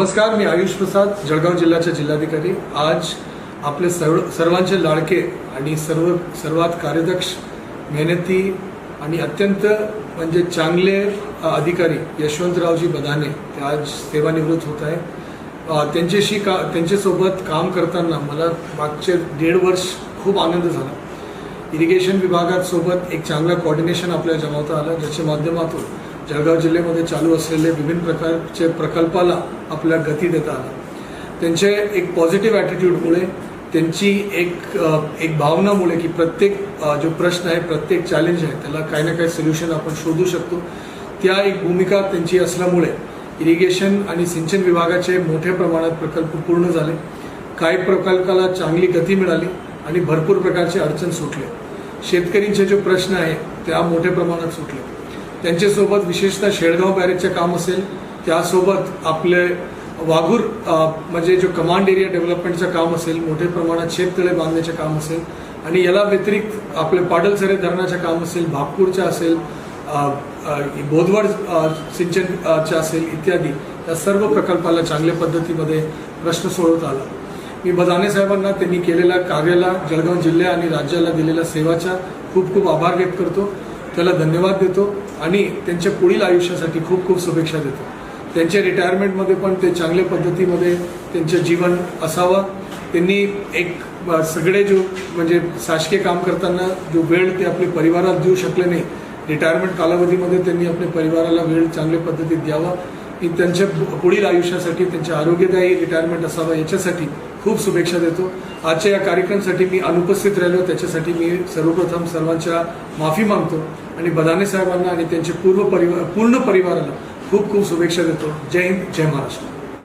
नमस्कार मी आयुष प्रसाद जळगाव जिल्ह्याचे जिल्हाधिकारी. आज आपले सर्व सर्वांचे लाडके आणि सर्व सर्वात कार्यदक्ष मेहनती आणि अत्यंत म्हणजे चांगले अधिकारी यशवंतरावजी बदाने ते आज सेवानिवृत्त होत आहे. त्यांच्याशी का त्यांच्यासोबत काम करताना मला मागचे दीड वर्ष खूप आनंद झाला. इरिगेशन विभागात सोबत एक चांगलं कॉर्डिनेशन आपल्याला जमवता आलं ज्याच्या माध्यमातून जळगाव जिल्ह्यामध्ये चालू असलेले विभिन्न प्रकारचे प्रकल्पाला आपल्या गती देता आला. त्यांचे एक पॉझिटिव्ह ॲटिट्यूडमुळे त्यांची एक एक भावनामुळे की प्रत्येक जो प्रश्न आहे प्रत्येक चॅलेंज आहे त्याला काही ना काही सोल्युशन आपण शोधू शकतो. त्या एक भूमिका त्यांची असल्यामुळे इरिगेशन आणि सिंचन विभागाचे मोठ्या प्रमाणात प्रकल्प पूर्ण झाले. काही प्रकल्पाला चांगली गती मिळाली आणि भरपूर प्रकारचे अडचण सुटले. शेतकरींचे जे प्रश्न आहे त्या मोठ्या प्रमाणात सुटले. त्यांच्यासोबत विशेषतः शेळगाव बॅरेजचे काम असेल त्यासोबत आपले वाघूर म्हणजे जो कमांड एरिया डेव्हलपमेंटचं काम असेल मोठ्या प्रमाणात शेततळे बांधण्याचे काम असेल आणि याला व्यतिरिक्त आपले पाडलसरे धरणाचे काम असेल भागपूरचं असेल बोधवड सिंचनचे असेल इत्यादी या सर्व प्रकल्पाला चांगल्या पद्धतीमध्ये प्रश्न सोडवता आला. मी बदाने साहेबांना त्यांनी केलेल्या कार्याला जळगाव जिल्ह्या आणि राज्याला दिलेल्या सेवाचा खूप खूप आभार व्यक्त करतो. त्याला धन्यवाद देतो आणि त्यांच्या पुढील आयुष्यासाठी खूप खूप शुभेच्छा देतो. त्यांच्या रिटायरमेंटमध्ये पण ते चांगल्या पद्धतीमध्ये त्यांचं जीवन असावं. त्यांनी एक सगळे जो म्हणजे शासकीय काम करताना जो वेळ ते आपल्या परिवाराला देऊ शकले नाही रिटायरमेंट कालावधीमध्ये त्यांनी आपल्या परिवाराला वेळ चांगल्या पद्धतीत द्यावा. की त्यांच्या पुढील आयुष्यासाठी त्यांच्या आरोग्यदायी रिटायरमेंट असावं याच्यासाठी खूप शुभेच्छा देतो. आजच्या या कार्यक्रमासाठी मी अनुपस्थित राहिलो. त्याच्यासाठी मी सर्वप्रथम सर्वांच्या माफी मागतो. आणि बदाने साहेबांना आणि त्यांचे पूर्व परिवार पूर्ण परिवाराला खूप खूप शुभेच्छा देतो. जय हिंद जय महाराष्ट्र.